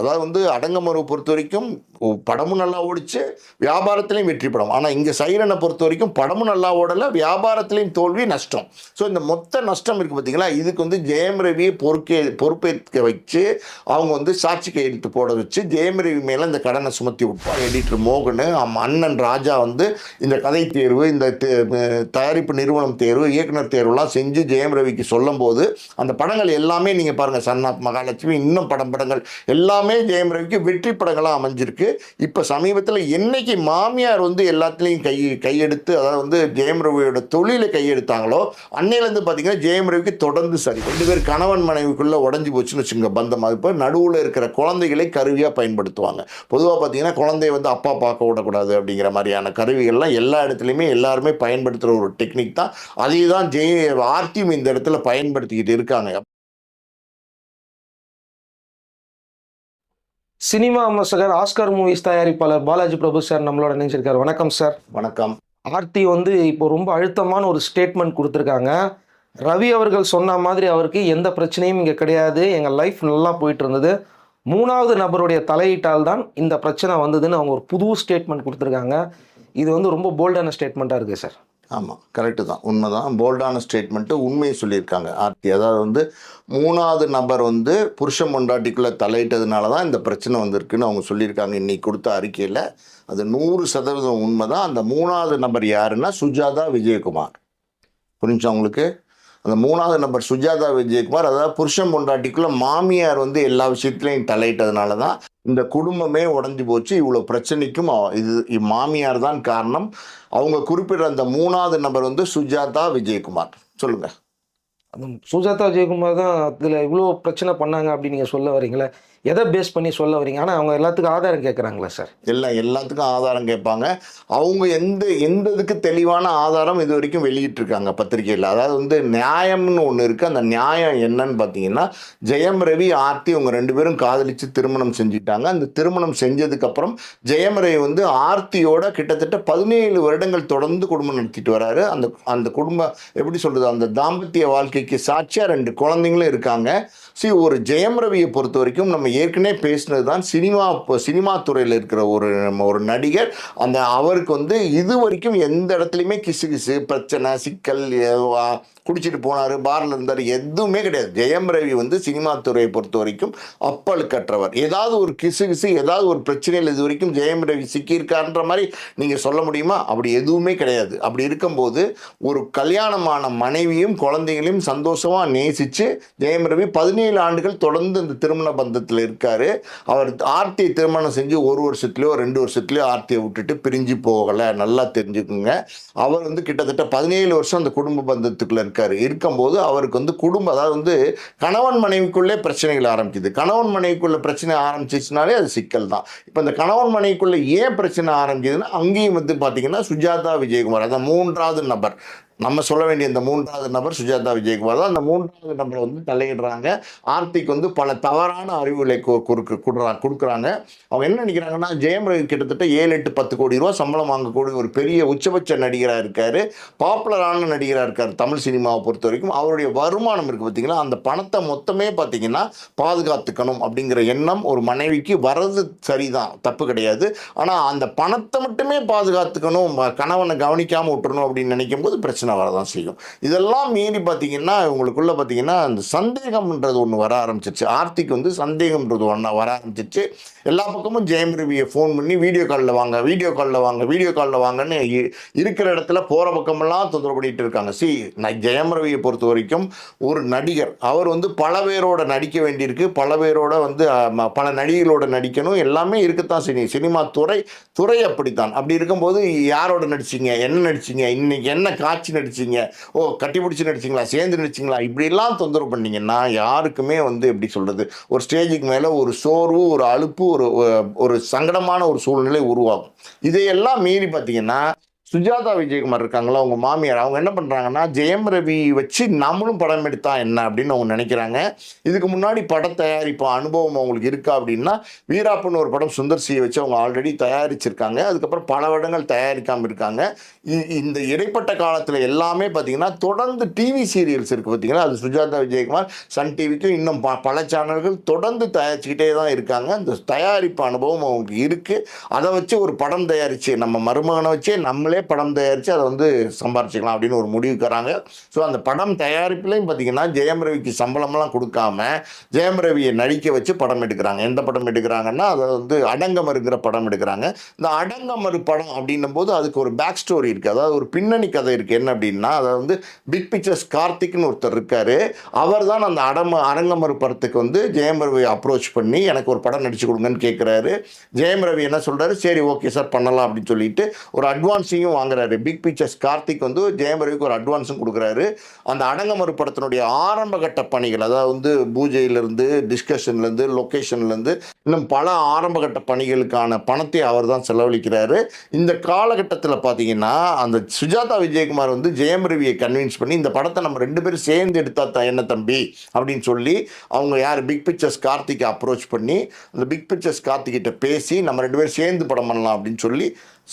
அதாவது வந்து அடங்கமரவை பொறுத்த வரைக்கும் படமும் நல்லா ஓடிச்சு வியாபாரத்திலையும் வெற்றி படம் ஆனால் இங்கே சைரனை பொறுத்த வரைக்கும் படமும் நல்லா ஓடலை வியாபாரத்திலையும் தோல்வி நஷ்டம். ஸோ இந்த மொத்த நஷ்டம் இருக்குது பார்த்தீங்களா இதுக்கு வந்து ஜெயம் ரவியை பொறுக்கே பொறுப்பேற்க வச்சு அவங்க வந்து சாட்சி கையெழுத்து போட வச்சு ஜெயம் ரவி மேலே இந்த கடனை சுமத்தி விட்டார் எடிட்டர் மோகன் அம் அண்ணன் ராஜா வந்து இந்த கதை தேர்வு இந்த தயாரிப்பு நிறுவனம் தேர்வு இயக்குனர் தேர்வுலாம் செஞ்சு ஜெயம் ரவிக்கு சொல்லும்போது அந்த படங்கள் எல்லாமே நீங்கள் பாருங்கள் சன்னாத் மகாலட்சுமி இன்னும் படம் படங்கள் எல்லாமே ஜெயம் ரவிக்கு வெற்றி படங்களாக அமைஞ்சிருக்கு. இப்போ சமீபத்தில் என்னைக்கு மாமியார் வந்து எல்லாத்துலேயும் கை கையெடுத்து அதாவது வந்து ஜெயம் ரவியோட தொழிலை கையெடுத்தாங்களோ அன்னையிலேருந்து பார்த்தீங்கன்னா ஜெயம் ரவிக்கு தொடர்ந்து சரி. ரெண்டு பேர் கணவன் மனைவிக்குள்ளே உடஞ்சி போச்சுன்னு வச்சுங்க பந்தம். அது இப்போ நடுவில் இருக்கிற குழந்தைகளை கருவியாக பயன்படுத்துவாங்க. பொதுவாக பார்த்தீங்கன்னா குழந்தைய வந்து அப்பா பார்க்க விடக்கூடாது அப்படிங்கிற மாதிரியான கருவிகள்லாம் எல்லா இடத்துலையுமே எல்லாருமே பயன்படுத்துகிற ஒரு டெக்னிக் தான். அதை தான் ஜெய ஆர்டியும் இந்த இடத்துல பயன்படுத்திக்கிட்டு இருக்காங்க. சினிமா விமர்சகர் ஆஸ்கார் மூவிஸ் தயாரிப்பாளர் பாலாஜி பிரபு சார் நம்மளோட நினைச்சிருக்காரு வணக்கம் சார் வணக்கம். ஆர்த்தி வந்து இப்போ ரொம்ப அழுத்தமான ஒரு ஸ்டேட்மெண்ட் கொடுத்துருக்காங்க. ரவி அவர்கள் சொன்ன மாதிரி அவருக்கு எந்த பிரச்சனையும் இங்கே கிடையாது. எங்கள் லைஃப் நல்லா போயிட்டு இருந்தது மூணாவது நபருடைய தலையீட்டால் தான் இந்த பிரச்சனை வந்ததுன்னு அவங்க ஒரு புது ஸ்டேட்மெண்ட் கொடுத்துருக்காங்க. இது வந்து ரொம்ப போல்டான ஸ்டேட்மெண்ட்டாக இருக்குது சார் ஆமாம் கரெக்டு தான். உண்மை தான் போல்டான ஸ்டேட்மெண்ட்டு உண்மையை சொல்லியிருக்காங்க. ஆர்த்தி அதாவது வந்து மூணாவது நபர் வந்து புருஷன் பொண்டாட்டிக்குள்ளே தலையிட்டதுனால தான் இந்த பிரச்சனை வந்திருக்குன்னு அவங்க சொல்லியிருக்காங்க இன்றைக்கி கொடுத்த அறிக்கையில். அது நூறு சதவீதம் உண்மை தான் அந்த மூணாவது நபர் யாருன்னா சுஜாதா விஜயகுமார். புரிஞ்சா உங்களுக்கு? அந்த மூணாவது நம்பர் சுஜாதா விஜயகுமார் அதாவது புருஷன் பொண்டாட்டிக்குள்ள மாமியார் வந்து எல்லா விஷயத்துலையும் தலையிட்டதுனால தான் இந்த குடும்பமே உடஞ்சி போச்சு. இவ்வளோ பிரச்சனைக்கும் இது மாமியார் தான் காரணம். அவங்க குறிப்பிடுற அந்த மூணாவது நபர் வந்து சுஜாதா விஜயகுமார். சொல்லுங்க. அது சுஜாதா விஜயகுமார் தான் இதில் இவ்வளோ பிரச்சனை பண்ணாங்க அப்படின்னு நீங்கள் சொல்ல வரீங்களே? எதை பேஸ் பண்ணி சொல்ல வரீங்க ஆனால் அவங்க எல்லாத்துக்கும் ஆதாரம் கேட்குறாங்களா சார் எல்லாம் எல்லாத்துக்கும் ஆதாரம் கேட்பாங்க. அவங்க எந்த எந்த இதுக்கு தெளிவான ஆதாரம் இது வரைக்கும் வெளியிட்டிருக்காங்க பத்திரிகையில்? அதாவது வந்து நியாயம்னு ஒன்று இருக்குது அந்த நியாயம் என்னன்னு பார்த்தீங்கன்னா ஜெயம் ரவி ஆர்த்தி அவங்க ரெண்டு பேரும் காதலித்து திருமணம் செஞ்சுட்டாங்க. அந்த திருமணம் செஞ்சதுக்கப்புறம் ஜெயம் ரவி வந்து ஆர்த்தியோட கிட்டத்தட்ட பதினேழு வருடங்கள் தொடர்ந்து குடும்பம் நடத்திட்டு வராரு. அந்த அந்த குடும்பம் எப்படி சொல்கிறது அந்த தாம்பத்திய வாழ்க்கைக்கு சாட்சியாக ரெண்டு குழந்தைங்களும் இருக்காங்க. சி ஒரு ஜெயம் ரவியை பொறுத்த வரைக்கும் நம்ம ஏற்கனவே பேசினது தான் சினிமா இப்போ சினிமா துறையில் இருக்கிற ஒரு நம்ம ஒரு நடிகர். அந்த அவருக்கு வந்து இது வரைக்கும் எந்த இடத்துலையுமே கிசு கிசு பிரச்சனை சிக்கல் குடிச்சிட்டு போனார் பாரில் இருந்தார் எதுவுமே கிடையாது. ஜெயம் ரவி வந்து சினிமா துறையை பொறுத்த வரைக்கும் அப்பழுக்கற்றவர் ஏதாவது ஒரு கிசு கிசு ஏதாவது ஒரு பிரச்சனையில் இது வரைக்கும் ஜெயம் ரவி சிக்கியிருக்கான்ற மாதிரி நீங்கள் சொல்ல முடியுமா? அப்படி எதுவுமே கிடையாது. அப்படி இருக்கும்போது ஒரு கல்யாணமான மனைவியும் குழந்தைகளையும் சந்தோஷமாக நேசித்து ஜெயம் ரவி பதினேழு ஆண்டுகள் தொடர்ந்து இந்த திருமண பந்தத்தில் இருக்கார். அவர் ஆர்த்தியை திருமணம் செஞ்சு ஒரு வருஷத்துலையோ ரெண்டு வருஷத்துலையோ ஆர்த்தியை விட்டுட்டு பிரிஞ்சு போகலை. நல்லா தெரிஞ்சுக்குங்க. அவர் வந்து கிட்டத்தட்ட பதினேழு வருஷம் அந்த குடும்ப பந்தத்துக்குள்ள இருக்கார். இருக்கும்போது அவருக்கு வந்து குடும்பம் அதாவது வந்து கணவன் மனைவிக்குள்ளே பிரச்சனைகள் ஆரம்பிக்குது. கணவன் மனைவிக்குள்ளே பிரச்சனை ஆரம்பிச்சிச்சுனாலே அது சிக்கல் தான். இப்போ இந்த கணவன் மனைவிக்குள்ளே ஏன் பிரச்சனை ஆரம்பிக்குதுன்னா அங்கேயும் வந்து பார்த்தீங்கன்னா சுஜாதா விஜயகுமார் அதான் மூன்றாவது நபர். நம்ம சொல்ல வேண்டிய இந்த மூன்றாவது நபர் சுஜாதா விஜயகுமார் தான். அந்த மூன்றாவது நபரை வந்து தலையிடுறாங்க. ஆர்த்திக்கு வந்து பல தவறான அறிவுகளை குறுக்கு கொடுக்குறாங்க கொடுக்குறாங்க. அவங்க என்ன நினைக்கிறாங்கன்னா ஜெயம் ரவி கிட்டத்தட்ட ஏழு எட்டு பத்து கோடி ரூபா சம்பளம் வாங்கக்கூடிய ஒரு பெரிய உச்சபட்ச நடிகராக இருக்காரு. பாப்புலரான நடிகராக இருக்கார் தமிழ் சினிமாவை பொறுத்த வரைக்கும். அவருடைய வருமானம் இருக்குது பார்த்தீங்களா அந்த பணத்தை மொத்தமே பார்த்தீங்கன்னா பாதுகாத்துக்கணும் அப்படிங்கிற எண்ணம் ஒரு மனைவிக்கு வர்றது சரிதான். தப்பு கிடையாது. ஆனால் அந்த பணத்தை மட்டுமே பாதுகாத்துக்கணும் கணவனை கவனிக்காமல் விட்டுறணும் அப்படின்னு நினைக்கும் போது பிரச்சனை வரதான் செய்யும். இதெல்லாம் மீறி பார்த்தீங்கன்னா இவங்களுக்குள்ள பார்த்தீங்கன்னா அந்த சந்தேகம்ன்றது ஒன்று வர ஆரம்பிச்சிருச்சு. ஆர்த்திக்கு வந்து சந்தேகம்ன்றது ஒன்று வர ஆரம்பிச்சிருச்சு. எல்லா பக்கமும் ஜெயம் ரவியை ஃபோன் பண்ணி வீடியோ காலில் வாங்க வீடியோ காலில் வாங்க வீடியோ காலில் வாங்கன்னு இருக்கிற இடத்துல போகிற பக்கமெல்லாம் தொந்தரவு பண்ணிட்டு இருக்காங்க. சி நான் ஜெயம் ரவியை பொறுத்த வரைக்கும் ஒரு நடிகர். அவர் வந்து பல பேரோட நடிக்க வேண்டியிருக்கு. பல பேரோட வந்து பல நடிகர்களோட நடிக்கணும். எல்லாமே இருக்கத்தான் சினி சினிமா துறை துறை அப்படித்தான். அப்படி இருக்கும்போது யாரோட நடிச்சீங்க? என்ன நடிச்சீங்க? இன்னைக்கு என்ன காட்சி நடிச்சிங்க. ஓ கட்டி பிடிச்சி நடிச்சிங்களா? சேர்ந்து நடிச்சிங்களா? இப்படிலாம் தொந்தரவு பண்ணீங்கன்னா யாருக்குமே வந்து எப்படி சொல்கிறது ஒரு ஸ்டேஜுக்கு மேலே ஒரு சோர்வு ஒரு அலுப்பு ஒரு ஒரு சங்கடமான ஒரு சூழ்நிலை உருவாகும். இதையெல்லாம் மீறி பார்த்தீங்கன்னா சுஜாதா விஜயகுமார் இருக்காங்களா? அவங்க மாமியார். அவங்க என்ன பண்ணுறாங்கன்னா ஜெயம் ரவி வச்சு நம்மளும் படம் எடுத்தா என்ன அப்படின்னு அவங்க நினைக்கிறாங்க. இதுக்கு முன்னாடி படம் தயாரிப்பு அனுபவம் அவங்களுக்கு இருக்கா அப்படின்னா வீராப்பன் ஒரு படம் சுந்தர் சியை வச்சு அவங்க ஆல்ரெடி தயாரிச்சிருக்காங்க. அதுக்கப்புறம் பல வருடங்கள் தயாரிக்காமல் இருக்காங்க. இ- இந்த இடைப்பட்ட காலத்தில் எல்லாமே பார்த்திங்கன்னா தொடர்ந்து டிவி சீரியல்ஸ் இருக்குது பார்த்திங்கன்னா அது சுஜாதா விஜயகுமார் சன் டிவிக்கும் இன்னும் ப பல சேனல்கள் தொடர்ந்து தயாரிச்சுக்கிட்டே தான் இருக்காங்க. அந்த தயாரிப்பு அனுபவம் அவங்களுக்கு இருக்குது அதை வச்சு ஒரு படம் தயாரித்து நம்ம மருமகனை வச்சே நம்மளே படம் தயாரித்து அதை வந்து சம்பாரிச்சிக்கலாம் அப்படின்னு ஒரு முடிவுக்கு வராங்க ஸோ அந்த படம் தயாரிப்புலையும் பார்த்தீங்கன்னா ஜெயம் ரவிக்கு சம்பளம்லாம் கொடுக்காம ஜெயம் ரவியை நடிக்க வச்சு படம் எடுக்கிறாங்க. எந்த படம் எடுக்கிறாங்கன்னா அதை வந்து அடங்கமருங்கிற படம் எடுக்கிறாங்க. இந்த அடங்கமறு படம் அப்படின்னும் போது அதுக்கு ஒரு பேக் ஸ்டோரி இருக்குது அதாவது ஒரு பின்னணி கதை இருக்குது என்ன அப்படின்னா அதை வந்து பிக் பிக்சர்ஸ் கார்த்திக்னு ஒருத்தர் இருக்கார். அவர் தான் அந்த அடம அரங்கமறு படத்துக்கு வந்து ஜெயம் ரவி அப்ரோச் பண்ணி எனக்கு ஒரு படம் நடிச்சு கொடுங்கன்னு கேட்குறாரு ஜெயம் ரவி என்ன சொல்கிறாரு சரி ஓகே சார் பண்ணலாம் அப்படின்னு சொல்லிட்டு ஒரு அட்வான்ஸையும் வாங்குறாரு. பிக் பிக்சர்ஸ் கார்த்திக் வந்து ஜெயம் ரவிக்கு ஒரு அட்வான்ஸும் கொடுக்குறாரு. அந்த அடங்கமறு படத்தினுடைய ஆரம்ப கட்ட பணிகள் அதாவது வந்து பூஜையிலேருந்து டிஸ்கஷன்லேருந்து லொக்கேஷன்லேருந்து இன்னும் பல ஆரம்ப கட்ட பணிகளுக்கான பணத்தை அவர் தான் செலவழிக்கிறாரு. இந்த காலகட்டத்தில் பார்த்தீங்கன்னா அந்த சுஜாதா விஜயகுமார் வந்து ஜெயம் ரவியை கன்வின்ஸ் பண்ணி இந்த படத்தை நம்ம ரெண்டு பேரும் சேர்ந்து எடுத்தா தான் என்ன தம்பி? அப்படின்னு சொல்லி அவங்க யார்? பிக் பிக்சர்ஸ் கார்த்திகை அப்ரோச் பண்ணி அந்த பிக் பிக்சர்ஸ் கார்த்திகிட்ட பேசி நம்ம ரெண்டு பேரும் சேர்ந்து படம் பண்ணலாம் அப்படின்னு சொல்லி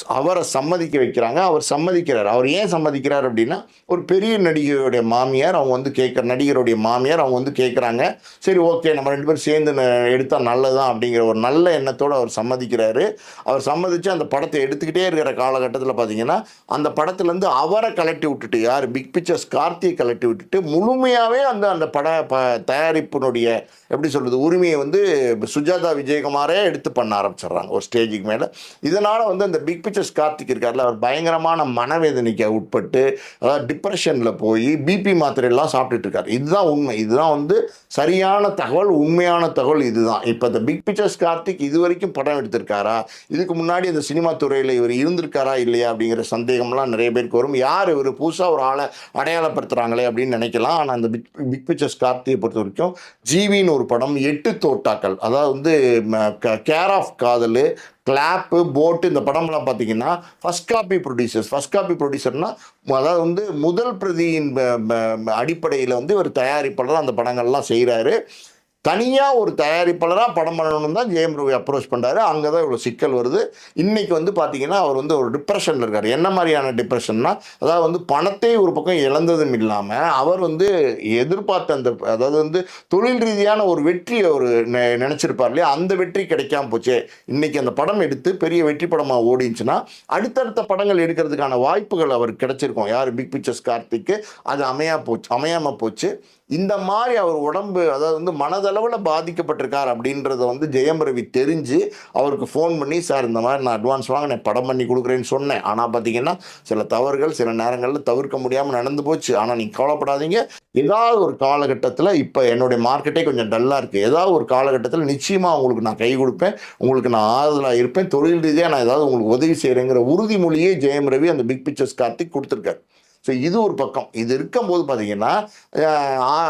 அவரை சம்மதிக்க வைக்கிறாங்க. அவர் சம்மதிக்கிறார். அவர் ஏன் சம்மதிக்கிறார் அப்படின்னா ஒரு பெரிய நடிகருடைய மாமியார் அவங்க வந்து கேட்குற நடிகருடைய மாமியார் அவங்க வந்து கேட்குறாங்க. சரி ஓகே நம்ம ரெண்டு பேரும் சேர்ந்து ந- எடுத்தா நல்லதுதான் அப்படிங்கிற ஒரு நல்ல எண்ணத்தோடு அவர் சம்மதிக்கிறாரு. அவர் சம்மதித்து அந்த படத்தை எடுத்துக்கிட்டே இருக்கிற காலகட்டத்தில் பார்த்தீங்கன்னா அந்த படத்துலேருந்து அவரை கலட்டி விட்டுட்டு யார்? பிக் பிக்சர்ஸ் கார்த்தியை கலட்டி விட்டுட்டு முழுமையாகவே அந்த அந்த பட ப தயாரிப்பினுடைய எப்படி சொல்கிறது உரிமையை வந்து சுஜாதா விஜயகுமாரே எடுத்து பண்ண ஆரம்பிச்சிடுறாங்க. ஒரு ஸ்டேஜுக்கு மேலே. இதனால் வந்து அந்த பிக் பிக்சர்ஸ் கார்த்திக் இருக்கார்ல அவர் பயங்கரமான மனவேதனைக்கு உட்பட்டு அதாவது டிப்ரெஷனில் போய் பிபி மாத்திரையெல்லாம் சாப்பிட்டுட்டு இருக்காரு இதுதான் உண்மை. இதுதான் வந்து சரியான தகவல் உண்மையான தகவல் இதுதான். இப்போ இந்த பிக் பிக்சர்ஸ் கார்த்திக் இது வரைக்கும் படம் எடுத்திருக்காரா? இதுக்கு முன்னாடி இந்த சினிமா துறையில் இவர் இருந்திருக்காரா இல்லையா அப்படிங்கிற சந்தேகம்லாம் நிறைய பேருக்கு வரும். யார் இவர்? புதுசாக ஒரு ஆளை அடையாளப்படுத்துகிறாங்களே அப்படின்னு நினைக்கலாம். ஆனால் அந்த பிக் பிக் பிக்சர்ஸ் கார்த்தியை பொறுத்த வரைக்கும் ஜீவின்னு ஒரு படம் எட்டு தோட்டாக்கள். அதாவது வந்து கேர் ஆஃப் காதல் கிளாப்பு போட்டு இந்த படம்லாம் பார்த்தீங்கன்னா first copy producers first copy ப்ரொடியூசர்னா அதாவது வந்து முதல் பிரதியின் அடிப்படையில் வந்து ஒரு தயாரிப்பாளர் அந்த படங்கள்லாம் செய்கிறாரு தனியாக ஒரு தயாரிப்பாளராக படம் பண்ணணும்னு தான் ஜெயம் ரவி அப்ரோச் பண்ணுறாரு அங்கே தான் இவ்வளோ சிக்கல் வருது. இன்றைக்கி வந்து பார்த்திங்கன்னா அவர் வந்து ஒரு டிப்ரெஷனில் இருக்கார். என்ன மாதிரியான டிப்ரெஷன்னா அதாவது வந்து பணத்தை ஒரு பக்கம் இழந்ததும் இல்லாமல் அவர் வந்து எதிர்பார்த்த அந்த அதாவது வந்து தொழில் ரீதியான ஒரு வெற்றி அவர் நெ- இல்லையா? அந்த வெற்றி கிடைக்காம போச்சு. இன்றைக்கி அந்த படம் எடுத்து பெரிய வெற்றி படமாக ஓடிச்சுன்னா அடுத்தடுத்த படங்கள் எடுக்கிறதுக்கான வாய்ப்புகள் அவருக்கு கிடச்சிருக்கும். யார்? பிக் பிக்சர்ஸ் கார்த்திக்கு. அது அமையா போச்சு அமையாமல் போச்சு. இந்த மாதிரி அவர் உடம்பு அதாவது வந்து மனதை அளவில் பாதிக்கப்பட்டிருக்கார் அப்படின்றத வந்து ஜெயம் ரவி தெரிஞ்சு அவருக்கு ஃபோன் பண்ணி சார் இந்த மாதிரி நான் அட்வான்ஸ் வாங்கினேன் படம் பண்ணி கொடுக்குறேன்னு சொன்னேன். ஆனால் பார்த்தீங்கன்னா சில தவறுகள் சில நேரங்களில் தவிர்க்க முடியாமல் நடந்து போச்சு. ஆனால் நீங்கள் கவலைப்படாதீங்க. ஏதாவது ஒரு காலகட்டத்தில் இப்போ என்னுடைய மார்க்கெட்டே கொஞ்சம் டல்லாக இருக்குது ஏதாவது ஒரு காலகட்டத்தில் நிச்சயமாக உங்களுக்கு நான் கை கொடுப்பேன். உங்களுக்கு நான் ஆறுதலாக இருப்பேன். தொழில் ரீதியாக நான் ஏதாவது உங்களுக்கு உதவி செய்கிறேங்கிற உறுதிமொழியே ஜெயம் ரவி அந்த பிக் பிக்சர்ஸ் கார்த்திக் கொடுத்துருக்காரு. ஸோ இது ஒரு பக்கம். இது இருக்கும்போது பார்த்தீங்கன்னா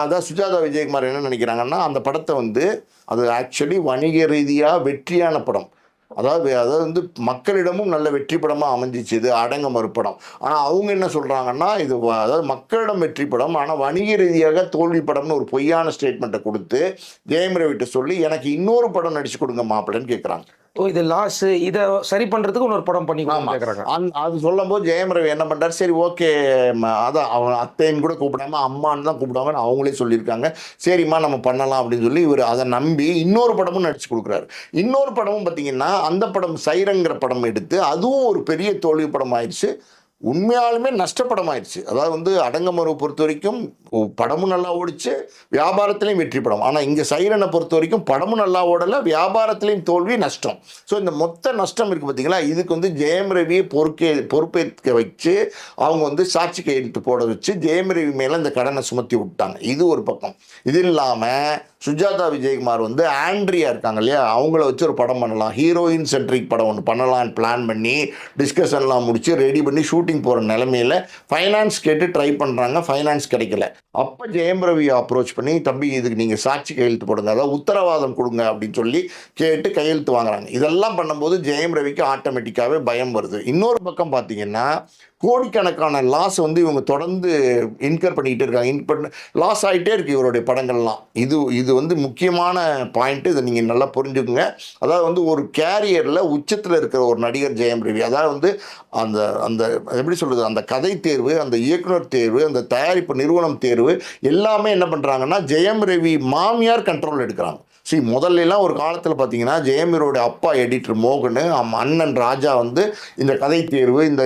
அதான் சுஜாதா விஜயகுமார் என்ன நினைக்கிறாங்கன்னா அந்த படத்தை வந்து அது ஆக்சுவலி வணிக ரீதியாக வெற்றியான படம். அதாவது அதாவது வந்து மக்களிடமும் நல்ல வெற்றி படமாக அமைஞ்சிச்சு. இது அடங்க மறுபடம் ஆனால் அவங்க என்ன சொல்கிறாங்கன்னா இது அதாவது மக்களிடம் வெற்றி படம் ஆனால் வணிக ரீதியாக தோல்வி படம்னு ஒரு பொய்யான ஸ்டேட்மெண்ட்டை கொடுத்து ஜெயம் ரவிட்ட சொல்லி எனக்கு இன்னொரு படம் நடிச்சு கொடுங்க மாப்பிள்ளைன்னு கேட்குறாங்க ஓ இது லாஸ் இதை சரி பண்றதுக்கு இன்னொரு படம் பண்ணி. கேட்குறாங்க அந் அது சொல்லும்போது ஜெயம் ரவி என்ன பண்ணுறாரு சரி ஓகே அதான் அவன் அத்தைன்னு கூட கூப்பிடாம அம்மான்னு தான் கூப்பிடாமன்னு அவங்களே சொல்லியிருக்காங்க. சரிம்மா நம்ம பண்ணலாம் அப்படின்னு சொல்லி இவர் அதை நம்பி இன்னொரு படமும் நடிச்சு கொடுக்குறாரு. இன்னொரு படமும் பார்த்தீங்கன்னா அந்த படம் சைரங்கிற படம் எடுத்து அதுவும் ஒரு பெரிய தோல்வி படம் ஆயிடுச்சு உண்மையாலுமே நஷ்டப்படம் ஆயிடுச்சு அதாவது வந்து அடங்கமரவை பொறுத்த வரைக்கும் படமும் நல்லா ஓடிச்சு வியாபாரத்திலையும் வெற்றி படம் ஆனால் இங்கே சைரனை பொறுத்த வரைக்கும் படமும் நல்லா ஓடலை வியாபாரத்திலையும் தோல்வி நஷ்டம். ஸோ இந்த மொத்த நஷ்டம் இருக்குது பார்த்தீங்களா இதுக்கு வந்து ஜெயம் ரவியை பொறுக்கே பொறுப்பேற்க வச்சு அவங்க வந்து சாட்சி கையெழுத்து போட வச்சு ஜெயம் ரவி மேலே இந்த கடனை சுமத்தி விட்டாங்க. இது ஒரு பக்கம். இது இல்லாமல் சுஜாதா விஜயகுமார் வந்து ஆண்ட்ரியா இருக்காங்க இல்லையா? அவங்கள வச்சு ஒரு படம் பண்ணலாம். ஹீரோயின் சென்ட்ரிக் படம் ஒன்று பண்ணலாம்னு பிளான் பண்ணி டிஸ்கஷன்லாம் முடித்து ரெடி பண்ணி ஷூட் ஷூட்டிங் போகிற நிலமையில ஃபைனான்ஸ் கேட்டு ட்ரை பண்ணுறாங்க ஃபைனான்ஸ் கிடைக்கல. அப்போ ஜெயம் ரவி அப்ரோச் பண்ணி தம்பி இதுக்கு நீங்கள் சாட்சி கையெழுத்து போடுங்க அதாவது உத்தரவாதம் கொடுங்க அப்படின்னு சொல்லி கேட்டு கையெழுத்து வாங்குறாங்க. இதெல்லாம் பண்ணும்போது ஜெயம் ரவிக்கு ஆட்டோமேட்டிக்காகவே பயம் வருது. இன்னொரு பக்கம் பார்த்தீங்கன்னா கோடிக்கணக்கான லாஸ் வந்து இவங்க தொடர்ந்து இன்கர் பண்ணிக்கிட்டே இருக்காங்க. இன்கர் லாஸ் ஆகிட்டே இருக்குது இவருடைய படங்கள்லாம். இது இது வந்து முக்கியமான பாயிண்ட்டு இதை நீங்கள் நல்லா புரிஞ்சுக்குங்க. அதாவது வந்து ஒரு கேரியரில் உச்சத்தில் இருக்கிற ஒரு நடிகர் ஜெயம் ரவி. அதாவது வந்து அந்த அந்த எப்படி சொல்கிறது அந்த கதை தேர்வு அந்த இயக்குனர் தேர்வு அந்த தயாரிப்பு நிறுவனம் தேர்வு எல்லாமே என்ன பண்ணுறாங்கன்னா ஜெயம் ரவி மாமியார் கண்ட்ரோல் எடுக்கிறாங்க. See முதல்லலாம் ஒரு காலத்தில் பார்த்தீங்கன்னா ஜெயமீரோட அப்பா எடிட்டர் மோகன் அம்- அண்ணன் ராஜா வந்து இந்த கதை தேர்வு இந்த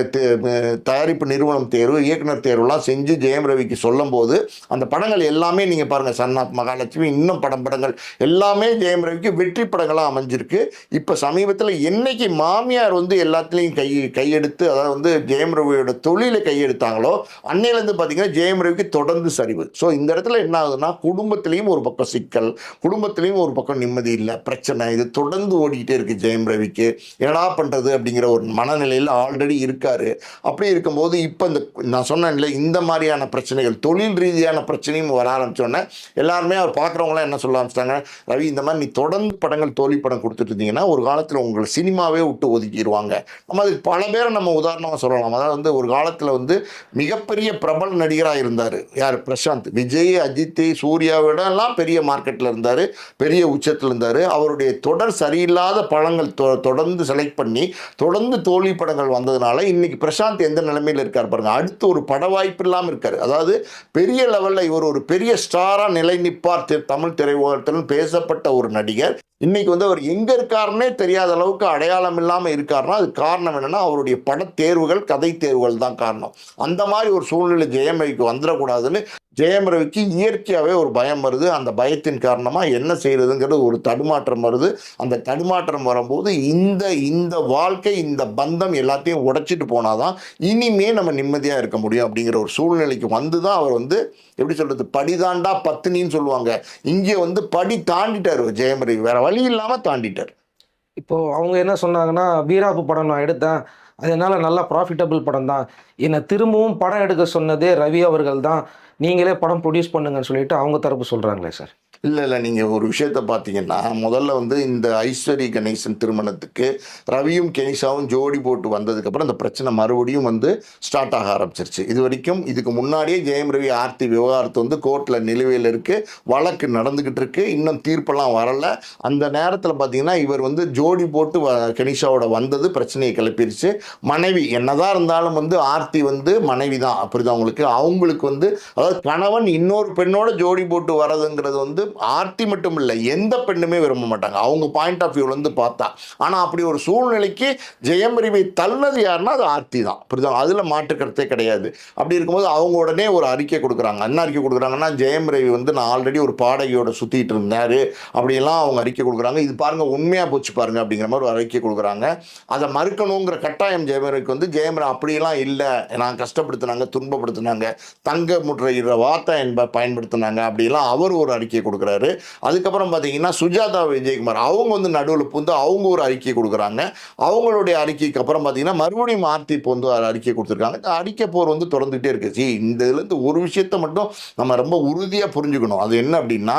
தயாரிப்பு நிறுவனம் தேர்வு இயக்குனர் தேர்வுலாம் செஞ்சு ஜெயம் ரவிக்கு சொல்லும்போது அந்த படங்கள் எல்லாமே நீங்கள் பாருங்கள் சன்னாத் மகாலட்சுமி இன்னும் படம் படங்கள் எல்லாமே ஜெயம் ரவிக்கு வெற்றி படங்களாக அமைஞ்சிருக்கு. இப்போ சமீபத்தில் என்னைக்கு மாமியார் வந்து எல்லாத்துலேயும் கை கையெடுத்து அதாவது வந்து ஜெயம் ரவியோட தொழிலை கையெடுத்தாங்களோ அன்னையிலேருந்து பார்த்தீங்கன்னா ஜெயம் ரவிக்கு தொடர்ந்து சரிவு. ஸோ இந்த இடத்துல என்ன ஆகுதுன்னா குடும்பத்திலையும் ஒரு பக்கம் சிக்கல் குடும்பத்திலையும் ஒரு பக்கம் நிம்மதி இல்லை பிரச்சனை. இது தொடர்ந்து ஓடிக்கிட்டே இருக்கு ஜெயம் ரவிக்கு. என்னடா பண்ணுறது அப்படிங்கிற ஒரு மனநிலையில் ஆல்ரெடி இருக்காரு. அப்படி இருக்கும்போது இப்போ இந்த நான் சொன்னேன்ல இந்த மாதிரியான பிரச்சனைகள் தொழில் ரீதியான பிரச்சனையும் வர ஆரம்பித்தோடனே எல்லாருமே அவர் பார்க்குறவங்களாம் என்ன சொல்ல ஆரம்பிச்சிட்டாங்க ரவி இந்த மாதிரி நீ தொடர்ந்து படங்கள் தோல்வி படம் கொடுத்துட்டு இருந்தீங்கன்னா ஒரு காலத்தில் உங்களை சினிமாவே விட்டு ஒதுக்கிடுவாங்க நம்ம அதுக்கு பல பேரை நம்ம உதாரணமாக சொல்லலாம். அதாவது வந்து ஒரு காலத்தில் வந்து மிகப்பெரிய பிரபல நடிகராக இருந்தார். யார்? பிரசாந்த். விஜய் அஜித் சூர்யாவிட எல்லாம் பெரிய மார்க்கெட்டில் இருந்தார். பெரிய உச்சத்தில் இருந்தார் அவருடைய தொடர் சரியில்லாத படங்கள் தொ- தொடர்ந்து செலக்ட் பண்ணி தொடர்ந்து தோல்வி படங்கள் வந்ததுனால இன்னைக்கு பிரசாந்த் எந்த நிலைமையில் இருக்கார் பாருங்க. அடுத்து ஒரு பட வாய்ப்பு இல்லாமல் இருக்கார். அதாவது பெரிய லெவலில் இவர் ஒரு பெரிய ஸ்டாராக நிலை நிற்பார் தமிழ் திரையுலகத்தில் பேசப்பட்ட ஒரு நடிகர். இன்னைக்கு வந்து அவர் எங்க இருக்காருன்னே தெரியாத அளவுக்கு அடையாளம் இல்லாமல் இருக்காருன்னா அது காரணம் என்னன்னா அவருடைய பட தேர்வுகள் கதை தேர்வுகள் தான் காரணம். அந்த மாதிரி ஒரு சூழ்நிலை ஜெயம் ரவிக்கு வந்துடக்கூடாதுன்னு ஜெயம் ரவிக்கு இயற்கையாகவே ஒரு பயம் வருது. அந்த பயத்தின் காரணமாக என்ன செய்யறதுங்கிறது ஒரு தடுமாற்றம் வருது. அந்த தடுமாற்றம் வரும்போது இந்த இந்த வாழ்க்கை இந்த பந்தம் எல்லாத்தையும் உடைச்சிட்டு போனாதான் இனிமே நம்ம நிம்மதியாக இருக்க முடியும் அப்படிங்கிற ஒரு சூழ்நிலைக்கு வந்து தான் அவர் வந்து எப்படி சொல்றது? படி தாண்டா பத்தினின்னு சொல்லுவாங்க. இங்கே வந்து படி தாண்டிட்டார் ஜெயம் வேற வழி இல்லாமல் தாண்டிட்டார். இப்போ அவங்க என்ன சொன்னாங்கன்னா வீராப்பு படம் நான் எடுத்தேன். அதனால நல்லா ப்ராஃபிட்டபிள் படம் தான் என்னை திரும்பவும் படம் எடுக்க சொன்னதே ரவி அவர்கள் தான் நீங்களே படம் ப்ரொடியூஸ் பண்ணுங்கன்னு சொல்லிட்டு அவங்க தரப்பு சொல்கிறாங்களே சார்? இல்லை இல்லை நீங்கள் ஒரு விஷயத்த பார்த்தீங்கன்னா முதல்ல வந்து இந்த ஐஸ்வரி கணேசன் திருமணத்துக்கு ரவியும் கெனிஷாவும் ஜோடி போட்டு வந்ததுக்கப்புறம் அந்த பிரச்சனை மறுபடியும் வந்து ஸ்டார்ட் ஆக ஆரம்பிச்சிருச்சு. இது வரைக்கும் இதுக்கு முன்னாடியே ஜெயம் ரவி ஆர்த்தி விவகாரத்து வந்து கோர்ட்டில் நிலுவையில் இருக்குது வழக்கு நடந்துக்கிட்டு இருக்கு இன்னும் தீர்ப்பெல்லாம் வரல. அந்த நேரத்தில் பார்த்தீங்கன்னா இவர் வந்து ஜோடி போட்டு வ கெனிஷாவோட வந்தது பிரச்சனையை கிளப்பிருச்சு. மனைவி என்னதான் இருந்தாலும் வந்து ஆர்த்தி வந்து மனைவி தான் அப்படிதான் அவங்களுக்கு அவங்களுக்கு வந்து அதாவது கணவன் இன்னொரு பெண்ணோட ஜோடி போட்டு வர்றதுங்கிறது வந்து ஆர்த்தி மட்டும் இல்லை எந்த பெண்ணுமே விரும்ப மாட்டாங்க. அவங்க பாயிண்ட் ஆஃப் வியூலேருந்து பார்த்தா. ஆனால் அப்படி ஒரு சூழ்நிலைக்கு ஜெயம் ரவியை தள்ளது யாருன்னா அது ஆர்த்தி தான். புரியுதா? அதில் மாற்று கருத்தே கிடையாது. அப்படி இருக்கும்போது அவங்க உடனே ஒரு அறிக்கை கொடுக்குறாங்க. என்ன அறிக்கை கொடுக்குறாங்கன்னா ஜெயம் ரவி வந்து நான் ஆல்ரெடி ஒரு பாடகியோட சுற்றிட்டு இருந்தார். அப்படியெல்லாம் அவங்க அறிக்கை கொடுக்குறாங்க. இது பாருங்கள் உண்மையாக போச்சு பாருங்க அப்படிங்கிற மாதிரி ஒரு அறிக்கை கொடுக்குறாங்க. அதை மறுக்கணுங்கிற கட்டாயம் ஜெயமரவிக்கு வந்து ஜெயம் அப்படியெல்லாம் இல்லை. நான் கஷ்டப்படுத்தினாங்க துன்பப்படுத்தினாங்க. தங்க முற்றையிற வார்த்தை என்ப பயன்படுத்தினாங்க அப்படிலாம் அவர் ஒரு அறிக்கையை கொடுக்குறாரு. அதுக்கப்புறம் பார்த்தீங்கன்னா சுஜாதா விஜயகுமார் அவங்க வந்து நடுவில் புந்து அவங்க ஒரு அறிக்கையை கொடுக்குறாங்க. அவங்களுடைய அறிக்கைக்கு அப்புறம் பார்த்தீங்கன்னா மறுபடியும் ஆர்த்தி பொந்து வந்து ஒரு அறிக்கை கொடுத்துருக்காங்க. இந்த அறிக்கை போர் வந்து தொடர்ந்துகிட்டே இருக்கு. சி இந்த இதுலேருந்து ஒரு விஷயத்தை மட்டும் நம்ம ரொம்ப உறுதியாக புரிஞ்சுக்கணும். அது என்ன அப்படின்னா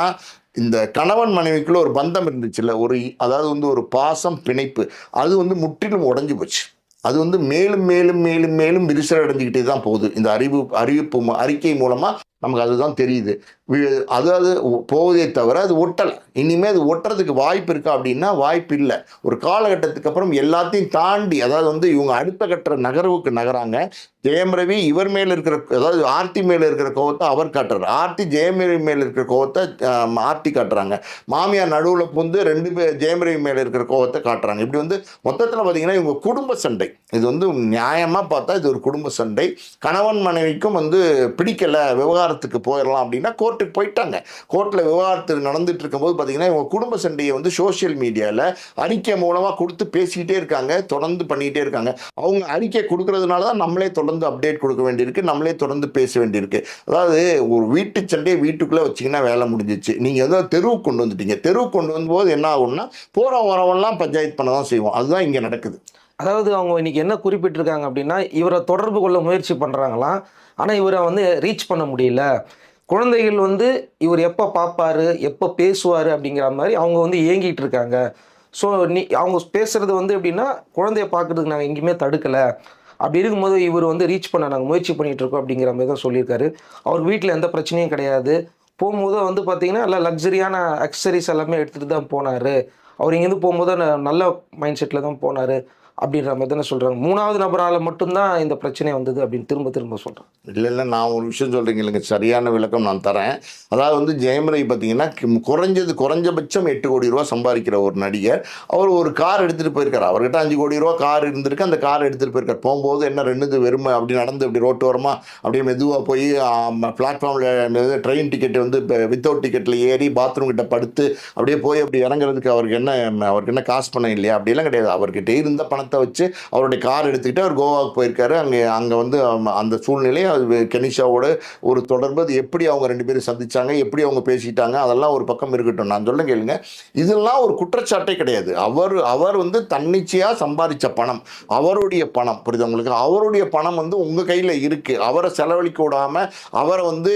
இந்த கணவன் மனைவிக்குள்ள ஒரு பந்தம் இருந்துச்சுல்ல ஒரு அதாவது வந்து ஒரு பாசம் பிணைப்பு அது வந்து முற்றிலும் உடஞ்சி போச்சு. அது வந்து மேலும் மேலும் மேலும் மேலும் விரிசல் அடைஞ்சிக்கிட்டே தான் போகுது. இந்த அறிவு அறிவிப்பு அறிக்கை மூலமாக நமக்கு அதுதான் தெரியுது. வி- அதாவது போவதே போகுதே தவிர அது ஒட்டலை. இனிமேல் அது ஒட்டுறதுக்கு வாய்ப்பு இருக்கா அப்படின்னா வாய்ப்பு இல்லை. ஒரு காலகட்டத்துக்கு அப்புறம் எல்லாத்தையும் தாண்டி அதாவது வந்து இவங்க அடுத்த கட்டுற நகர்வுக்கு நகராங்க. ஜெயம் ரவி இவர் மேலே இருக்கிற அதாவது ஆர்த்தி மேலே இருக்கிற கோவத்தை அவர் காட்டுறாரு. ஆர்த்தி ஜெயம் ரவி மேலே இருக்கிற கோவத்தை ஆர்த்தி காட்டுறாங்க. மாமியார் நடுவில் புந்து ரெண்டு பேர் ஜெயம் ரவி மேலே இருக்கிற கோவத்தை காட்டுறாங்க. இப்படி வந்து மொத்தத்தில் பார்த்தீங்கன்னா இவங்க குடும்ப சண்டை. இது வந்து நியாயமாக பார்த்தா இது ஒரு குடும்ப சண்டை. கணவன் மனைவிக்கும் வந்து பிடிக்கல விவகாரத்துக்கு போயிடலாம் அப்படின்னா கோர்ட்டுக்கு போயிட்டாங்க. கோர்ட்டில் விவகாரத்து நடந்துட்டு இருக்கும்போது பார்த்தீங்கன்னா இவங்க குடும்ப சண்டையை வந்து சோஷியல் மீடியாவில் அறிக்கை மூலமாக கொடுத்து பேசிக்கிட்டே இருக்காங்க தொடர்ந்து பண்ணிக்கிட்டே இருக்காங்க. அவங்க அறிக்கை கொடுக்கறதுனால தான் நம்மளே தொடர்ந்து அப்டேட் கொடுக்க வேண்டியிருக்கு நம்மளே தொடர்ந்து பேச வேண்டியிருக்கு. அதாவது ஒரு வீட்டு சண்டையை வீட்டுக்குள்ளே வச்சிங்கன்னா வேலை முடிஞ்சிச்சு. நீங்கள் வந்து தெருவுக்கு கொண்டு வந்துட்டீங்க. தெருவுக்கு கொண்டு வந்தபோது என்ன ஆகும்னா போகிற வரவெல்லாம் பஞ்சாயத்து பண்ண தான் செய்வோம். அதுதான் இங்கே நடக்குது. அதாவது அவங்க இன்னைக்கு என்ன குறிப்பிட்டிருக்காங்க அப்படின்னா இவரை தொடர்பு கொள்ள முயற்சி பண்ணுறாங்களாம் ஆனால் இவரை வந்து ரீச் பண்ண முடியல. குழந்தைகள் வந்து இவர் எப்போ பார்ப்பாரு எப்போ பேசுவார் அப்படிங்கிற மாதிரி அவங்க வந்து ஏங்கிட்டு இருக்காங்க. ஸோ நீ அவங்க பேசுகிறது வந்து எப்படின்னா குழந்தைய பார்க்கறதுக்கு நாங்கள் எங்கேயுமே தடுக்கலை. அப்படி இருக்கும்போது இவர் வந்து ரீச் பண்ண நாங்கள் முயற்சி பண்ணிகிட்ருக்கோம் இருக்கோம் அப்படிங்கிற மாதிரி தான் சொல்லியிருக்காரு. அவர் வீட்டில் எந்த பிரச்சனையும் கிடையாது. போகும்போது வந்து பார்த்திங்கன்னா எல்லாம் லக்ஸரியான அக்சரிஸ் எல்லாமே எடுத்துகிட்டு தான் போனார். அவர் இங்கேருந்து போகும்போது நல்ல மைண்ட் செட்டில் தான் போனார். அப்படின்ற மாதிரி தானே சொல்கிறாங்க மூணாவது நபரால் மட்டும்தான் இந்த பிரச்சனை வந்தது அப்படின்னு திரும்ப திரும்ப சொல்கிறேன் இல்லை இல்லை நான் ஒரு விஷயம் சொல்கிறீங்க இல்லைங்க சரியான விளக்கம் நான் தரேன். அதாவது வந்து ஜெயமலை பார்த்தீங்கன்னா குறைஞ்சது குறைஞ்சபட்சம் எட்டு கோடி ரூபா சம்பாதிக்கிற ஒரு நடிகர். அவர் ஒரு கார் எடுத்துகிட்டு போயிருக்கார். அவர்கிட்ட அஞ்சு கோடி ரூபா கார் இருந்திருக்கு. அந்த கார் எடுத்துகிட்டு போயிருக்கார். போகும்போது என்ன ரெண்டு வெறுமை? அப்படி நடந்து அப்படி ரோட்டு அப்படியே மெதுவாக போய் பிளாட்ஃபார்மில் ட்ரெயின் டிக்கெட் வந்து வித்தவுட் டிக்கெட்டில் ஏறி பாத்ரூம் கிட்ட படுத்து அப்படியே போய் அப்படி இறங்குறதுக்கு அவருக்கு என்ன அவருக்கு என்ன காசு பண்ண இல்லையா? அப்படிலாம் கிடையாது. அவர்கிட்ட இருந்த பணம் பணத்தை வச்சு அவருடைய கார் எடுத்துக்கிட்டு அவர் கோவாவுக்கு போயிருக்காரு. அங்கே அங்கே வந்து அந்த சூழ்நிலை அது கெனிஷாவோட ஒரு தொடர்பு அது எப்படி அவங்க ரெண்டு பேரும் சந்தித்தாங்க எப்படி அவங்க பேசிட்டாங்க அதெல்லாம் ஒரு பக்கம் இருக்கட்டும். நான் சொல்ல கேளுங்க. இதெல்லாம் ஒரு குற்றச்சாட்டே கிடையாது. அவர் அவர் வந்து தன்னிச்சையாக சம்பாதிச்ச பணம். அவருடைய பணம் புரியுது உங்களுக்கு? அவருடைய பணம் வந்து உங்கள் கையில் இருக்குது அவரை செலவழிக்க விடாமல் அவரை வந்து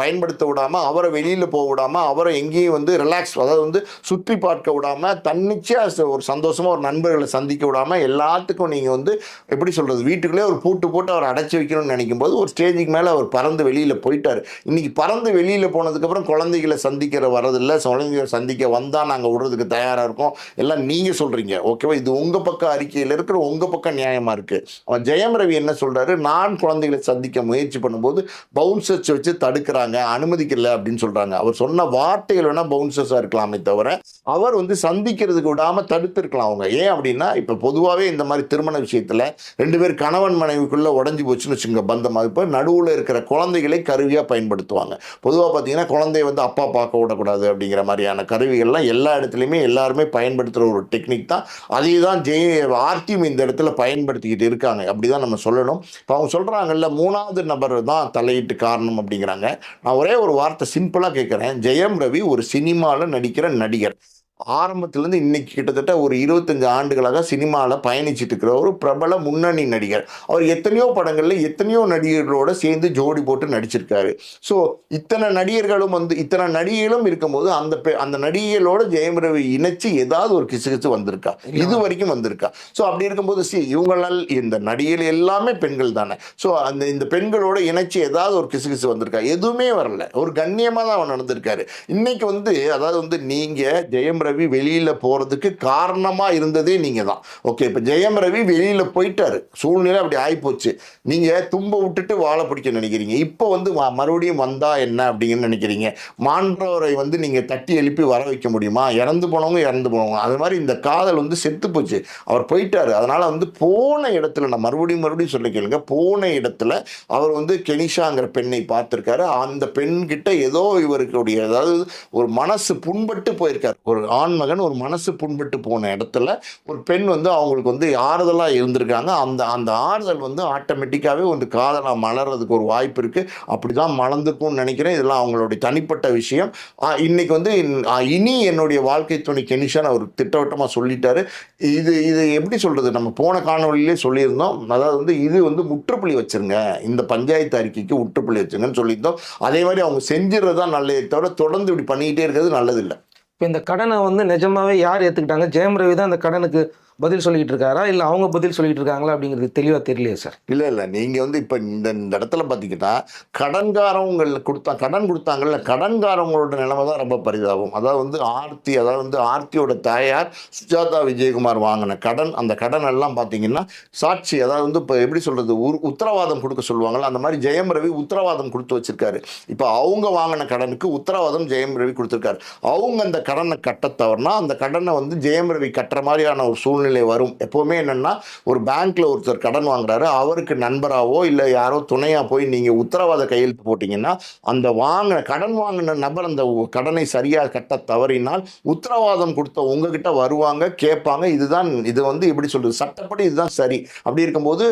பயன்படுத்த விடாமல் அவரை வெளியில் போக விடாமல் அவரை எங்கேயும் வந்து ரிலாக்ஸ் அதாவது வந்து சுற்றி பார்க்க விடாமல் தன்னிச்சையாக ஒரு சந்தோஷமாக ஒரு நண்பர்களை சந்திக்க விடாமல் எல்லாத்துக்கும் நீங்கள் வந்து எப்படி சொல்கிறது வீட்டுக்குள்ளே ஒரு பூட்டு போட்டு அவரை அடைச்சி வைக்கணும்னு நினைக்கும் போது ஒரு ஸ்டேஜுக்கு மேலே அவர் பறந்து வெளியில் போயிட்டார். இன்றைக்கி பறந்து வெளியில் போனதுக்கப்புறம் குழந்தைகளை சந்திக்கிற வரதில்லை குழந்தைகளை சந்திக்க வந்தால் நாங்கள் விடுறதுக்கு தயாராக இருக்கோம். எல்லாம் நீங்கள் சொல்கிறீங்க ஓகேவா இது உங்கள் பக்கம் அறிக்கையில் இருக்கிற உங்கள் பக்கம் நியாயமாக இருக்குது அவன் ஜெயம் ரவி என்ன சொல்கிறாரு நான் குழந்தைகளை சந்திக்க முயற்சி பண்ணும்போது பவுன்சர்ஸ் வச்சு தடுக்கிறாங்க அனுமதிக்கல அப்படின்னு சொல்கிறாங்க அவர் சொன்ன வார்த்தைகள் வேணால் பவுன்சர்ஸாக இருக்கலாமே தவிர அவர் வந்து சந்திக்கிறதுக்கு விடாமல் தடுத்திருக்கலாம் அவங்க. ஏன் அப்படின்னா இப்போ பொதுவாக பொதுவாகவே இந்த மாதிரி திருமண விஷயத்தில் ரெண்டு பேர் கணவன் மனைவிக்குள்ளே உடஞ்சி போச்சுன்னு வச்சுங்க பந்தம். இப்போ நடுவில் இருக்கிற குழந்தைகளை கருவியாக பயன்படுத்துவாங்க. பொதுவாக பார்த்தீங்கன்னா குழந்தைய வந்து அப்பா பார்க்க விடக்கூடாது அப்படிங்கிற மாதிரியான கருவிகள்லாம் எல்லா இடத்துலையுமே எல்லாருமே பயன்படுத்துகிற ஒரு டெக்னிக் தான். அதே தான் ஜெய ஆர்டியும் இந்த இடத்துல பயன்படுத்திக்கிட்டு இருக்காங்க. அப்படி தான் நம்ம சொல்லணும். இப்போ அவங்க சொல்கிறாங்கல்ல மூணாவது நபர் தான் தலையிட்டு காரணம் அப்படிங்கிறாங்க. நான் ஒரே ஒரு வார்த்தை சிம்பிளாக கேட்குறேன் ஜெயம் ரவி ஒரு சினிமாவில் நடிக்கிற நடிகர். ஆரம்பத்திலேருந்து இன்னைக்கு கிட்டத்தட்ட ஒரு இருபத்தஞ்சு ஆண்டுகளாக சினிமாவில் பயணிச்சிட்டு இருக்கிற ஒரு பிரபல முன்னணி நடிகர். அவர் எத்தனையோ படங்களில் எத்தனையோ நடிகர்களோட சேர்ந்து ஜோடி போட்டு நடிச்சிருக்காரு. ஸோ இத்தனை நடிகர்களும் வந்து இத்தனை நடிகைகளும் இருக்கும்போது அந்த அந்த நடிகைகளோட ஜெயம் ரவி இணைச்சு ஏதாவது ஒரு கிசு கிசு வந்திருக்கா இது வரைக்கும் வந்திருக்கா? ஸோ அப்படி இருக்கும்போது சி இவங்களால் இந்த நடிகைகள் எல்லாமே பெண்கள் தானே. ஸோ அந்த இந்த பெண்களோட இணைச்சு ஏதாவது ஒரு கிசு கிசு வந்திருக்கா? எதுவுமே வரல. ஒரு கண்ணியமாக தான் அவன் நடந்திருக்காரு. இன்னைக்கு வந்து அதாவது வந்து நீங்கள் ஜெயம் ரவி வெளியில் போகிறதுக்கு காரணமாக இருந்ததே நீங்கள் தான் ஓகே இப்போ ஜெயம் ரவி வெளியில் போயிட்டார். சூழ்நிலை அப்படி ஆகிப்போச்சு நீங்கள் தும்ப விட்டுட்டு வாழை பிடிக்க நினைக்கிறீங்க. இப்போ வந்து மறுபடியும் வந்தா என்ன அப்படின்னு நினைக்கிறீங்க? மான்றவரை வந்து நீங்கள் தட்டி எழுப்பி வர வைக்க முடியுமா? இறந்து போனவங்க இறந்து போனவங்க. அது மாதிரி இந்த காதல் வந்து செத்து போச்சு. அவர் போயிட்டாரு. அதனால வந்து போன இடத்துல நான் மறுபடியும் மறுபடியும் சொல்ல கேளுங்க. போன இடத்துல அவர் வந்து கெனிஷாங்கிற பெண்ணை பார்த்துருக்காரு. அந்த பெண்கிட்ட ஏதோ இவருக்குடைய அதாவது ஒரு மனசு புண்பட்டு போயிருக்காரு. ஒரு ஆண்மகன் ஒரு மனசு புண்பட்டு போன இடத்துல ஒரு பெண் வந்து அவங்களுக்கு வந்து ஆறுதலாக இருந்திருக்காங்க. அந்த அந்த ஆறுதல் வந்து ஆட்டோமேட்டிக்காகவே வந்து காதலாக மலர்றதுக்கு ஒரு வாய்ப்பு இருக்குது அப்படி தான் மலர்ந்துக்கும்னு நினைக்கிறேன். இதெல்லாம் அவங்களுடைய தனிப்பட்ட விஷயம். இன்றைக்கி வந்து இன்- இனி என்னுடைய வாழ்க்கை துணை கெனிஷன் அவர் திட்டவட்டமாக சொல்லிட்டாரு. இது இது எப்படி சொல்கிறது நம்ம போன காணொலியிலே சொல்லியிருந்தோம். அதாவது வந்து இது வந்து முற்றுப்புள்ளி வச்சுருங்க. இந்த பஞ்சாயத்து அறிக்கைக்கு முற்றுப்புள்ளி வச்சுருங்கன்னு சொல்லியிருந்தோம். அதே மாதிரி அவங்க செஞ்சிடறது தான் நல்லதே தவிர தொடர்ந்து இப்படி பண்ணிக்கிட்டே இருக்கிறது நல்லதில்லை. இப்போ இந்த கடனை வந்து நிஜமாவே யார் ஏற்றுக்கிட்டாங்க ஜெயம் ரவி தான் இந்த கடனுக்கு பதில் சொல்லிக்கிட்டு இருக்காரா இல்லை அவங்க பதில் சொல்லிக்கிட்டு இருக்காங்களா அப்படிங்கிறது தெளிவாக தெரியலையே சார்? இல்லை இல்லை. நீங்கள் வந்து இப்போ இந்த இந்த இடத்துல பார்த்தீங்கன்னா கடன்காரவங்கள் கொடுத்தா கடன் கொடுத்தாங்கல்ல கடன்காரவங்களோட நிலைமை தான் ரொம்ப பரிதாபம். அதாவது வந்து ஆர்த்தி அதாவது வந்து ஆர்த்தியோட தாயார் சுஜாதா விஜயகுமார் வாங்கின கடன். அந்த கடன் எல்லாம் பார்த்தீங்கன்னா சாட்சி அதாவது வந்து இப்போ எப்படி சொல்கிறது உத்தரவாதம் கொடுக்க சொல்லுவாங்கல்ல அந்த மாதிரி ஜெயம் ரவி உத்தரவாதம் கொடுத்து வச்சிருக்காரு. இப்போ அவங்க வாங்கின கடனுக்கு உத்தரவாதம் ஜெயம் ரவி கொடுத்துருக்காரு. அவங்க அந்த கடனை கட்ட தவறுனா அந்த கடனை வந்து ஜெயம் ரவி கட்டுற மாதிரியான ஒரு சூழ்நிலை வரும். எப்போவுமே என்னென்னா ஒரு பேங்க்ல ஒருத்தர் கடன் வாங்குறாரு. அவருக்கு நண்பராகவோ இல்லை யாரோ துணையா போய் நீங்க உத்தரவாத கையெழுத்து போட்டீங்கன்னா அந்த வாங்கின கடன் வாங்கின நபர் அந்த கடனை சரியாக கட்ட தவறினால் உத்தரவாதம் கொடுத்த உங்ககிட்ட வருவாங்க கேட்பாங்க. இதுதான் இது வந்து எப்படி சொல்றது? சட்டப்படி இதுதான் சரி. அப்படி இருக்கும்போது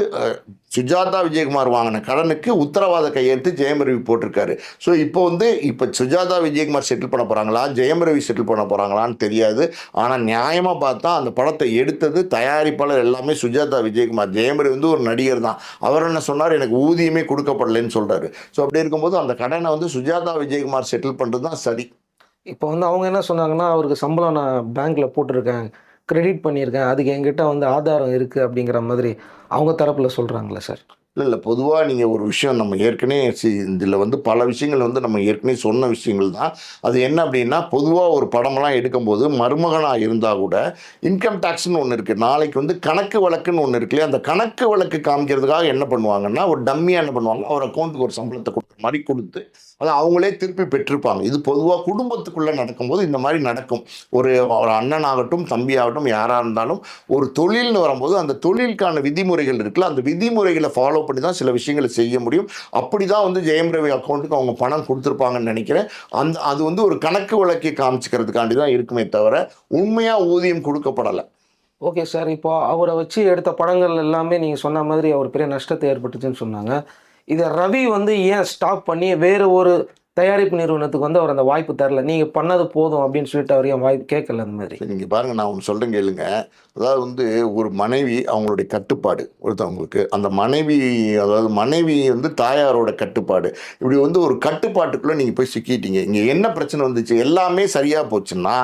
சுஜாதா விஜயகுமார் வாங்கின கடனுக்கு உத்தரவாத கையெழுத்து ஜெயம் ரவி போட்டிருக்காரு. ஸோ இப்போ வந்து இப்போ சுஜாதா விஜயகுமார் செட்டில் பண்ண போகிறாங்களா ஜெயம் ரவி செட்டில் பண்ண போகிறாங்களான்னு தெரியாது. ஆனால் நியாயமாக பார்த்தா அந்த படத்தை எடுத்தது தயாரிப்பாளர் எல்லாமே சுஜாதா விஜயகுமார். ஜெயம் ரவி வந்து ஒரு நடிகர் தான். அவர் என்ன சொன்னார்? எனக்கு ஊதியமே கொடுக்கப்படலைன்னு சொல்கிறாரு ஸோ அப்படி இருக்கும்போது அந்த கடனை வந்து சுஜாதா விஜயகுமார் செட்டில் பண்ணுறது தான் சரி. இப்போ வந்து அவங்க என்ன சொன்னாங்கன்னா அவருக்கு சம்பளம் நான் பேங்க்கில் போட்டிருக்கேன். கிரெடிட் பண்ணியிருக்கேன். அதுக்கு என்கிட்ட வந்து ஆதாரம் இருக்குது அப்படிங்கிற மாதிரி. அவங்க தரப்பில் சொல்கிறாங்களா சார்? இல்லை இல்லை. பொதுவாக நீங்கள் ஒரு விஷயம் நம்ம ஏற்கனவே இதில் வந்து பல விஷயங்கள் வந்து நம்ம ஏற்கனவே சொன்ன விஷயங்கள் தான். அது என்ன அப்படின்னா பொதுவாக ஒரு படமெல்லாம் எடுக்கும்போது மருமகனாக இருந்தால் கூட இன்கம் டேக்ஸ்னு ஒன்று இருக்குது நாளைக்கு வந்து கணக்கு வழக்குன்னு ஒன்று இருக்கு இல்லையா? அந்த கணக்கு வழக்கு காமிக்கிறதுக்காக என்ன பண்ணுவாங்கன்னா ஒரு டம்மியாக என்ன பண்ணுவாங்க அவர் அக்கௌண்ட்டுக்கு ஒரு சம்பளத்தை கொடுக்குற மாதிரி கொடுத்து அதை அவங்களே திருப்பி பெற்றிருப்பாங்க. இது பொதுவாக குடும்பத்துக்குள்ளே நடக்கும்போது இந்த மாதிரி நடக்கும். ஒரு ஒரு தம்பி தம்பியாகட்டும் யாராக இருந்தாலும் ஒரு தொழில்னு வரும்போது அந்த தொழிலுக்கான விதிமுறைகள் இருக்குல்ல அந்த விதிமுறைகளை ஃபாலோ பண்ணி தான் சில விஷயங்களை செய்ய முடியும். அப்படி தான் வந்து ஜெயம் ரவி அக்கௌண்ட்டுக்கு அவங்க பணம் கொடுத்துருப்பாங்கன்னு நினைக்கிறேன். அந்த அது வந்து ஒரு கணக்கு வழக்கை காமிச்சிக்கிறதுக்காண்டி தான் இருக்குமே தவிர உண்மையாக ஊதியம் கொடுக்கப்படலை. Okay sir. இப்போ அவரை வச்சு எடுத்த படங்கள் எல்லாமே நீங்கள் சொன்ன மாதிரி அவர் பெரிய நஷ்டத்தை ஏற்பட்டுச்சுன்னு சொன்னாங்க. இதை ரவி வந்து ஏன் ஸ்டாப் பண்ணி வேறு ஒரு தயாரிப்பு நிறுவனத்துக்கு வந்து அவர் அந்த வாய்ப்பு தரல. நீங்கள் பண்ணது போதும் அப்படின்னு சொல்லிட்டு அவர் ஏன் வாய்ப்பு கேட்கல அந்த மாதிரி. நீங்கள் பாருங்கள் நான் ஒன்று சொல்கிறேன் கேளுங்க. அதாவது வந்து ஒரு மனைவி அவங்களுடைய கட்டுப்பாடு ஒருத்தவங்களுக்கு. அந்த மனைவி அதாவது மனைவி வந்து தாயாரோட கட்டுப்பாடு. இப்படி வந்து ஒரு கட்டுப்பாட்டுக்குள்ளே நீங்கள் போய் சிக்கிட்டீங்க. இங்கே என்ன பிரச்சனை வந்துச்சு? எல்லாமே சரியாக போச்சுன்னா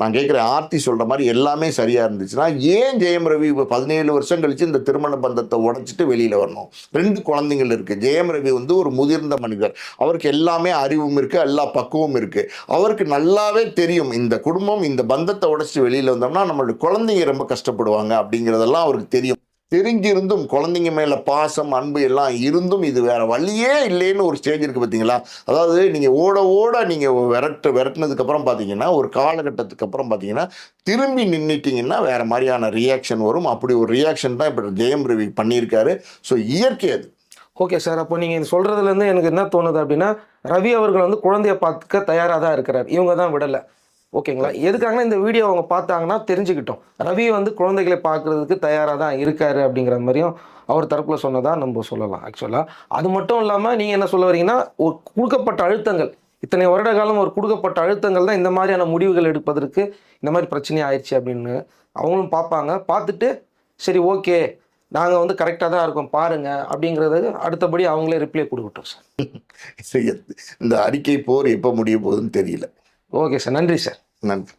நான் கேட்குறேன் ஆர்த்தி சொல்கிற மாதிரி எல்லாமே சரியாக இருந்துச்சுன்னா ஏன் ஜெயம் ரவி இப்போ பதினேழு வருஷம் கழித்து இந்த திருமண பந்தத்தை உடைச்சிட்டு வெளியில் வரணும்? ரெண்டு குழந்தைங்கள் இருக்குது ஜெயம் ரவி வந்து ஒரு முதிர்ந்த மனிதர். அவருக்கு எல்லாமே அறிவு அறிவும் இருக்குது எல்லா பக்குவமும் இருக்குது அவருக்கு நல்லாவே தெரியும். இந்த குடும்பம் இந்த பந்தத்தை உடச்சி வெளியில் வந்தோம்னா நம்மளுடைய குழந்தைங்க ரொம்ப கஷ்டப்படுவாங்க அப்படிங்கிறதெல்லாம் அவருக்கு தெரியும். தெரிஞ்சிருந்தும் குழந்தைங்க மேலே பாசம் அன்பு எல்லாம் இருந்தும் இது வேற வழியே இல்லைன்னு ஒரு ஸ்டேஜ் இருக்குது பார்த்தீங்களா அதாவது நீங்கள் ஓட ஓட நீங்கள் விரட்டு விரட்டினதுக்கப்புறம் பார்த்தீங்கன்னா ஒரு காலகட்டத்துக்கு அப்புறம் பார்த்தீங்கன்னா திரும்பி நின்றுட்டிங்கன்னா வேறு மாதிரியான ரியாக்ஷன் வரும். அப்படி ஒரு ரியாக்ஷன் தான் இப்போ ஜெயம் ரவி பண்ணியிருக்காரு. ஸோ இயற்கை அது. ஓகே சார் அப்போ நீங்கள் சொல்கிறதுலேருந்து எனக்கு என்ன தோணுது அப்படின்னா ரவி அவர்கள் வந்து குழந்தைய பார்த்துக்க தயாராக தான் இருக்கிறார். இவங்க தான் விடலை. ஓகேங்களா? எதுக்காகனா இந்த வீடியோ அவங்க பார்த்தாங்கன்னா தெரிஞ்சுக்கிட்டோம். ரவி வந்து குழந்தைகளை பார்க்கறதுக்கு தயாராக தான் இருக்காரு அப்படிங்கிற மாதிரியும் அவர் தரப்பில் சொன்னதாக நம்ம சொல்லலாம் ஆக்சுவலாக அது மட்டும் இல்லாமல் நீங்கள் என்ன சொல்ல வரீங்கன்னா ஒரு கொடுக்கப்பட்ட அழுத்தங்கள். இத்தனை வருட காலம் ஒரு கொடுக்கப்பட்ட அழுத்தங்கள் தான் இந்த மாதிரியான முடிவுகள் எடுப்பதற்கு இந்த மாதிரி பிரச்சனை ஆயிடுச்சு அப்படின்னு அவங்களும் பார்ப்பாங்க. பார்த்துட்டு சரி ஓகே நாங்கள் வந்து கரெக்டாக தான் இருக்கோம் பாருங்க அப்படிங்கிறது அடுத்தபடி அவங்களே ரிப்ளை கொடுக்கட்டும் சார் இந்த அறிக்கை போர் எப்போ முடிய போகுதுன்னு தெரியல. ஓகே சார் நன்றி சார் நன்றி.